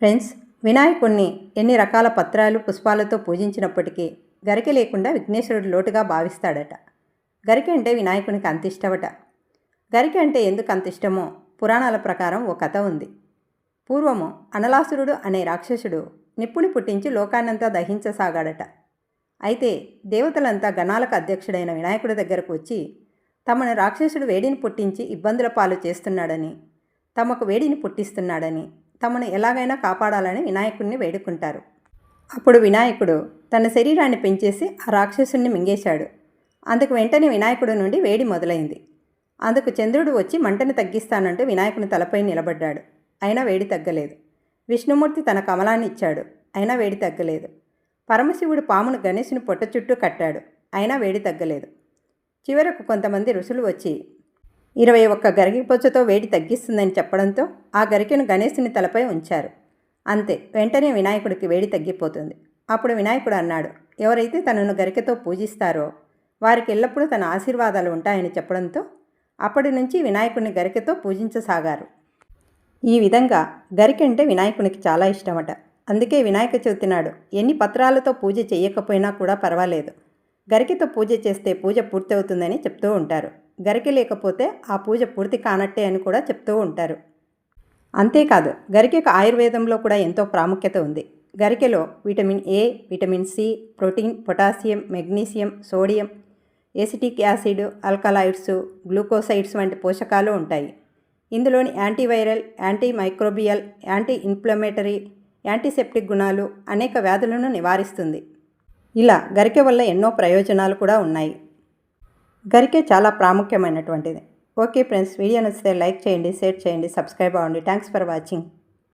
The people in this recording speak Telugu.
ఫ్రెండ్స్ వినాయకుణ్ణి ఎన్ని రకాల పత్రాలు పుష్పాలతో పూజించినప్పటికీ గరికె లేకుండా విఘ్నేశ్వరుడు లోటుగా భావిస్తాడట. గరికె అంటే వినాయకునికి అంత ఇష్టమట గరికె అంటే ఎందుకు అంత ఇష్టమో పురాణాల ప్రకారం ఓ కథ ఉంది. పూర్వము అనలాసురుడు అనే రాక్షసుడు నిప్పుని పుట్టించి లోకాన్నంతా దహించసాగాడట. అయితే దేవతలంతా గణాలకు అధ్యక్షుడైన వినాయకుడి దగ్గరకు వచ్చి తమను రాక్షసుడు వేడిని పుట్టించి ఇబ్బందుల పాలు చేస్తున్నాడని తమకు వేడిని పుట్టిస్తున్నాడని తమను ఎలాగైనా కాపాడాలని వినాయకుడిని వేడుకుంటారు. అప్పుడు వినాయకుడు తన శరీరాన్ని పెంచేసి ఆ రాక్షసుని మింగేశాడు. అందుకు వెంటనే వినాయకుడి నుండి వేడి మొదలైంది. అందుకు చంద్రుడు వచ్చి మంటను తగ్గిస్తానంటూ వినాయకుని తలపై నిలబడ్డాడు. అయినా వేడి తగ్గలేదు. విష్ణుమూర్తి తన కమలాన్ని ఇచ్చాడు. అయినా వేడి తగ్గలేదు. పరమశివుడు పామును గణేశుని పొట్ట చుట్టూ కట్టాడు. అయినా వేడి తగ్గలేదు. చివరకు కొంతమంది ఋషులు వచ్చి ఇరవై ఒక్క గరిగిపొచ్చతో వేడి తగ్గిస్తుందని చెప్పడంతో ఆ గరికెను గణేశుని తలపై ఉంచారు. అంతే వెంటనే వినాయకుడికి వేడి తగ్గిపోతుంది. అప్పుడు వినాయకుడు అన్నాడు ఎవరైతే తనను గరికతో పూజిస్తారో వారికి ఎల్లప్పుడూ తన ఆశీర్వాదాలు ఉంటాయని చెప్పడంతో అప్పటి నుంచి వినాయకుడిని గరికతో పూజించసాగారు. ఈ విధంగా గరికంటే అంటే వినాయకునికి చాలా ఇష్టమట. అందుకే వినాయక చవితి నాడు ఎన్ని పత్రాలతో పూజ చేయకపోయినా కూడా పర్వాలేదు. గరికతో పూజ చేస్తే పూజ పూర్తవుతుందని చెప్తూ ఉంటారు. గరికె లేకపోతే ఆ పూజ పూర్తి కానట్టే అని కూడా చెప్తూ ఉంటారు. అంతేకాదు గరికెకు ఆయుర్వేదంలో కూడా ఎంతో ప్రాముఖ్యత ఉంది. గరికెలో vitamin A vitamin C protein potassium magnesium sodium acetic acid alkaloids glucosides వంటి పోషకాలు ఉంటాయి. ఇందులోని antiviral anti microbial anti inflammatory antiseptic గుణాలు అనేక వ్యాధులను నివారిస్తుంది. ఇలా గరికె వల్ల ఎన్నో ప్రయోజనాలు కూడా ఉన్నాయి. గరికే చాలా ప్రాముఖ్యమైనటువంటిది. ఓకే ఫ్రెండ్స్ వీడియో నచ్చితే లైక్ చేయండి షేర్ చేయండి సబ్స్క్రైబ్ అవ్వండి. Thanks for watching.